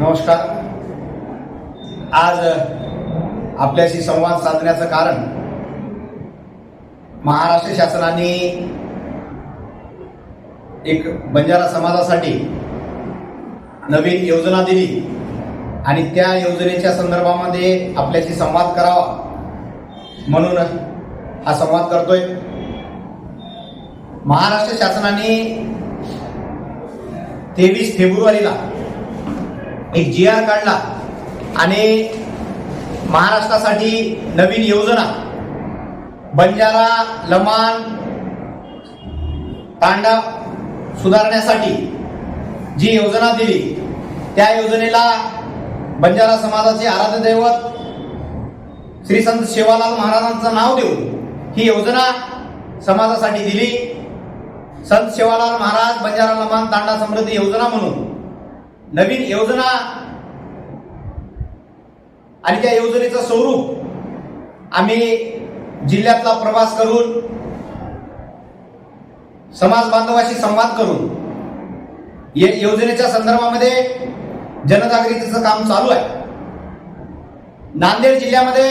नमस्कार. आज आपल्याशी संवाद साधण्याचं कारण महाराष्ट्र शासनाने एक बंजारा समाजासाठी नवीन योजना दिली आणि त्या योजनेच्या संदर्भामध्ये आपल्याशी संवाद करावा म्हणून हा संवाद करतोय. महाराष्ट्र शासनाने तेवीस फेब्रुवारीला एक जी आर काढला आणि महाराष्ट्रासाठी नवीन योजना. बंजारा लमान तांडा सुधारण्यासाठी जी योजना दिली त्या योजनेला बंजारा समाजाचे आराध्य दैवत श्री संत शेवालाल महाराजांचं नाव देऊन ही योजना समाजासाठी दिली. संत शेवालाल महाराज बंजारा लमान तांडा समृद्धी योजना म्हणून नवीन योजना आणि त्या योजनेचं स्वरूप आम्ही जिल्ह्यातला प्रवास करून समाज बांधवाशी संवाद करून या योजनेच्या संदर्भामध्ये जनजागृतीचं काम चालू आहे. नांदेड जिल्ह्यामध्ये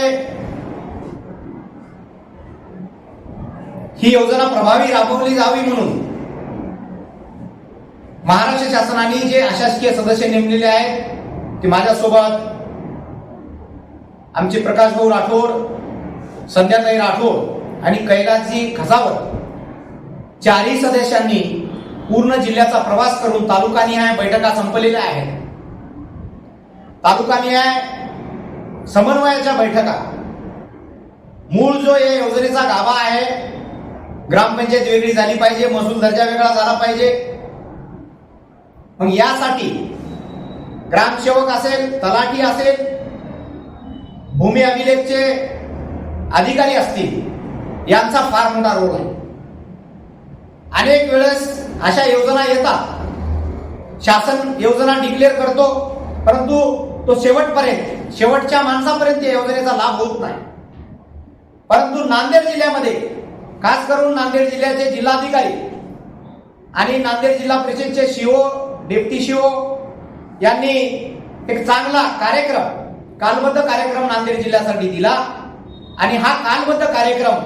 ही योजना प्रभावी राबवली जावी म्हणून महाराष्ट्र शासनाने जे अशासकीय सदस्य नेमलेले आहेत ते माझ्यासोबत आमचे प्रकाश भाऊ राठोड संध्याताई राठोड आणि कैलासजी खसावत चारही सदस्यांनी पूर्ण जिल्ह्याचा प्रवास करून तालुकानिहाय बैठका संपलेल्या आहेत. तालुकानिहाय समन्वयाच्या बैठका. मूळ जो या योजनेचा गाभा आहे ग्रामपंचायत वेगळी झाली पाहिजे महसूल दर्जा वेगळा झाला पाहिजे. मग यासाठी ग्रामसेवक असेल तलाठी असेल भूमी अभिलेखचे अधिकारी असतील यांचा फार मोठा रोल आहे. अनेक वेळेस अशा योजना येतात. शासन योजना डिक्लेअर करतो परंतु तो शेवटपर्यंत शेवटच्या माणसापर्यंत या योजनेचा लाभ होत नाही. परंतु नांदेड जिल्ह्यामध्ये खास करून नांदेड जिल्ह्याचे जिल्हाधिकारी आणि नांदेड जिल्हा परिषदचे शिओ डेप्टी शिओ यांनी एक चांगला कार्यक्रम कालबद्ध कार्यक्रम नांदेड जिल्ह्यासाठी दिला. आणि हा कालबद्ध कार्यक्रम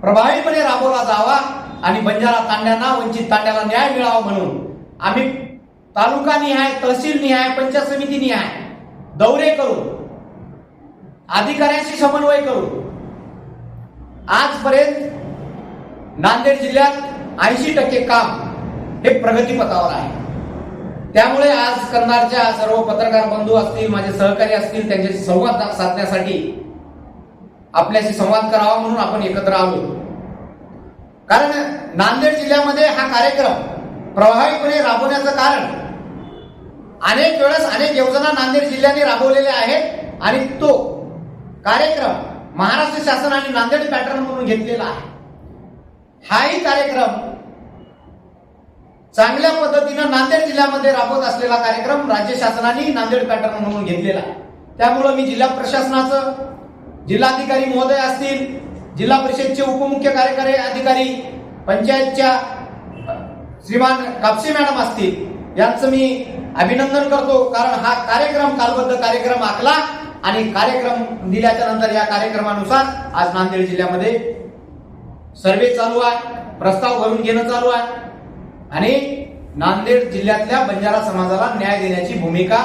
प्रभावीपणे राबवला जावा आणि बंजारा तांड्यांना वंचित तांड्याला न्याय मिळावा म्हणून आम्ही तालुका निहाय तहसील निहाय पंचायत समिती निहाय दौरे करून अधिकाऱ्यांशी समन्वय करून आजपर्यंत नांदेड जिल्ह्यात ऐंशी टक्के काम हे प्रगतीपथावर आहे. त्यामुळे आज कंधारच्या सर्व पत्रकार बंधू असतील माझे सहकारी असतील त्यांच्याशी संवाद साधण्यासाठी आपल्याशी संवाद करावा म्हणून आपण एकत्र आलो. कारण नांदेड जिल्ह्यामध्ये हा कार्यक्रम प्रभावीपणे राबवण्याचं कारण अनेक वेळेस अनेक योजना नांदेड जिल्ह्याने राबवलेल्या आहेत आणि तो कार्यक्रम महाराष्ट्र शासन आणि नांदेड पॅटर्न म्हणून घेतलेला आहे. हाही कार्यक्रम चांगल्या पद्धतीनं नांदेड जिल्ह्यामध्ये राबवत असलेला कार्यक्रम राज्य शासनाने नांदेड पॅटर्न म्हणून घेतलेला त्यामुळं मी जिल्हा प्रशासनाचं जिल्हाधिकारी महोदय असतील जिल्हा परिषदचे उपमुख्य कार्यकारी अधिकारी पंचायतच्या श्रीमान कापसे मॅडम असतील यांचं मी अभिनंदन करतो. कारण हा कार्यक्रम कालबद्ध कार्यक्रम आखला आणि कार्यक्रम दिल्याच्या नंतर या कार्यक्रमानुसार आज नांदेड जिल्ह्यामध्ये सर्वे चालू आहे प्रस्ताव भरून घेणं चालू आहे. आणि नांदेड जिल्ह्यातल्या बंजारा समाजाला न्याय देण्याची भूमिका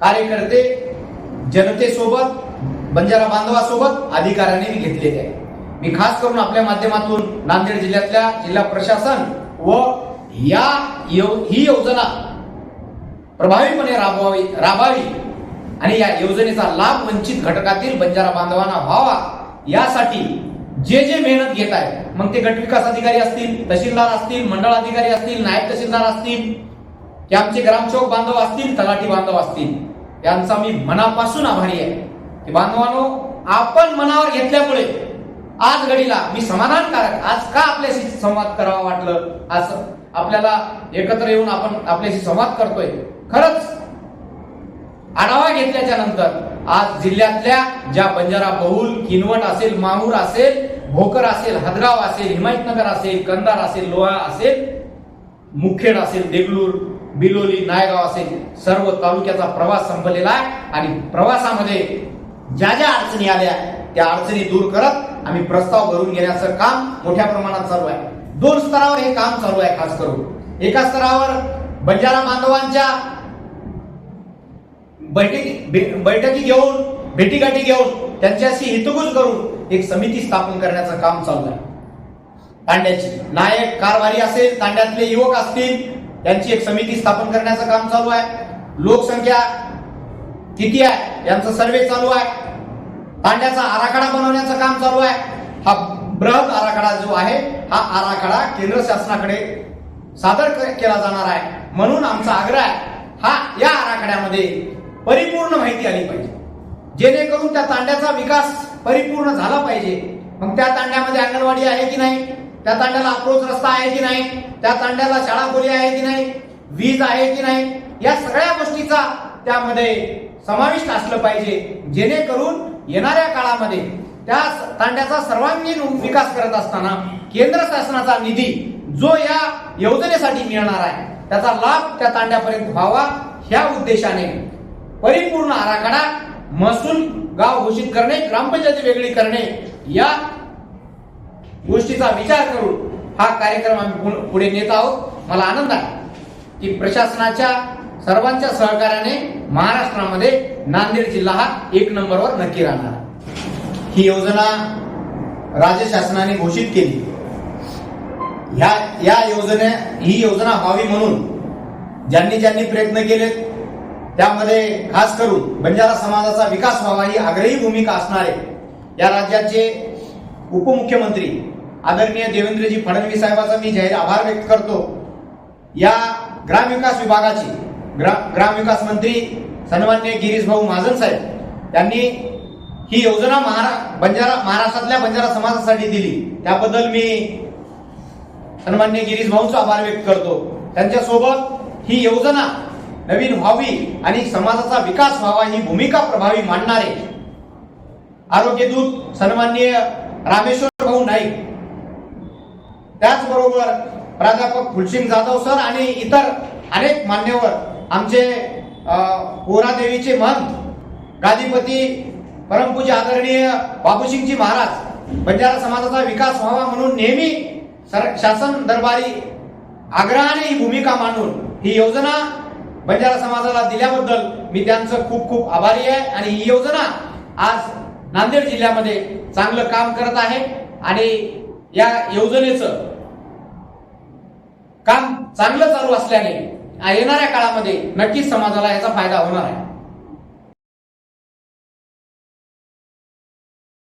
कार्यकर्ते जनतेसोबत बंजारा बांधवासोबत अधिकाऱ्यांनी घेतलेली आहे. मी खास करून आपल्या माध्यमातून नांदेड जिल्ह्यातल्या जिल्हा प्रशासन व या यो- ही योजना प्रभावीपणे राबवावी राबावी आणि या योजनेचा लाभ वंचित घटकातील बंजारा बांधवांना व्हावा यासाठी जे जे मेहनत घेत आहेत मग ते गट विकास अधिकारी असतील तहसीलदार असतील मंडळ अधिकारी असतील नायब तहसीलदार असतील की आमचे ग्रामसेवक बांधव असतील तलाठी बांधव असतील. यांचा मी मनापासून आभारी आहे. की बांधवानो आपण मनावर घेतल्यामुळे आज घडीला मी समाधानकारक आज का आपल्याशी संवाद करावा वाटलं? आज आपल्याला एकत्र येऊन आपण आपल्याशी संवाद करतोय. खरंच आढावा घेतल्याच्या नंतर आज जिल्ह्यातल्या ज्या बंजारा बहुल किनवट असेल माहूर असेल भोकर असेल हदगाव असेल हिमायतनगर असेल कंधार असेल लोहा असेल मुखेड असेल देगलूर बिलोली नायगाव असेल सर्व तालुक्याचा प्रवास संपलेला आहे आणि प्रवासामध्ये ज्या ज्या अडचणी आल्या त्या अडचणी दूर करत आम्ही प्रस्ताव भरून घेण्याचं काम मोठ्या प्रमाणात चालू आहे. दोन स्तरावर हे काम चालू आहे खास करून. एका स्तरावर बंजारा बांधवांच्या बैठकी बैठकी घेऊन भेटीगाठी घेऊन त्यांच्याशी हितगुज करून एक समिती स्थापन करण्याचं काम चालू आहे तांड्याची. नायक कारभारी असेल तांड्यातले युवक असतील त्यांची एक समिती स्थापन करण्याचं काम चालू आहे. लोकसंख्या किती आहे यांचं सर्वे चालू आहे. तांड्याचा आराखडा बनवण्याचं काम चालू आहे. हा बृहत आराखडा जो आहे हा आराखडा केंद्र शासनाकडे सादर केला जाणार आहे. म्हणून आमचा आग्रह आहे हा या आराखड्यामध्ये परिपूर्ण माहिती आली पाहिजे. जेणेकरून त्या तांड्याचा विकास परिपूर्ण झाला पाहिजे. मग त्या तांड्यामध्ये अंगणवाडी आहे की नाही? त्या तांड्याला अप्रोच रस्ता आहे की नाही? त्या तांड्याला शाळा खोली आहे की नाही? वीज आहे की नाही? या सगळ्या गोष्टीचा त्यामध्ये समाविष्ट असलं पाहिजे. जेणेकरून येणाऱ्या काळामध्ये त्या तांड्याचा सर्वांगीण विकास करत असताना केंद्र शासनाचा निधी जो या योजनेसाठी मिळणार आहे त्याचा लाभ त्या तांड्यापर्यंत व्हावा ह्या उद्देशाने परिपूर्ण आराखडा महसूल गाव घोषित करणे ग्रामपंचायती वेगळी करणे या गोष्टीचा विचार करून हा कार्यक्रम आम्ही पु- पुढे नेत आहोत. मला आनंद आहे की प्रशासनाच्या सर्वांच्या सहकार्याने महाराष्ट्रामध्ये नांदेड जिल्हा हा एक नंबरवर नक्की राहणार. ही योजना राज्य शासनाने घोषित केली. ह्या या योजने ही योजना व्हावी म्हणून ज्यांनी ज्यांनी प्रयत्न केले त्यामध्ये खास करून बंजारा समाजाचा विकास व्हावा ही आग्रही भूमिका असणारे या राज्याचे उपमुख्यमंत्री आदरणीय देवेंद्रजी फडणवीस साहेबांचा मी जाहीर आभार व्यक्त करतो. या ग्रामविकास विभागाची ग्रा ग्रामविकास मंत्री सन्मान्य गिरीश भाऊ महाजन साहेब यांनी ही योजना महारा बंजारा महाराष्ट्रातल्या बंजारा समाजासाठी दिली. त्याबद्दल मी सन्मान्य गिरीश भाऊंचा आभार व्यक्त करतो. त्यांच्यासोबत ही योजना नवीन व्हावी आणि समाजाचा विकास व्हावा ही भूमिका प्रभावी मांडणारे आरोग्यदूत सन्माननीय रामेश्वर भाऊ नाईक. त्याचबरोबर प्राध्यापक फुलसिंग जाधव सर आणि इतर अनेक मान्यवर आमचे पोरादेवीचे महंत गादीपती परमपूज्य आदरणीय बाबूसिंगजी महाराज बंजारा समाजाचा विकास व्हावा म्हणून नेहमी सर शासन दरबारी आग्रहाने ही भूमिका मांडून ही योजना बंजारा समाजाला दिल्याबद्दल मी त्यांचं खूप खूप आभारी आहे. आणि ही योजना आज नांदेड जिल्ह्यामध्ये चांगलं काम करत आहे. आणि या योजनेचं काम चांगलं चालू असल्याने येणाऱ्या काळामध्ये नक्कीच समाजाला याचा फायदा होणार आहे.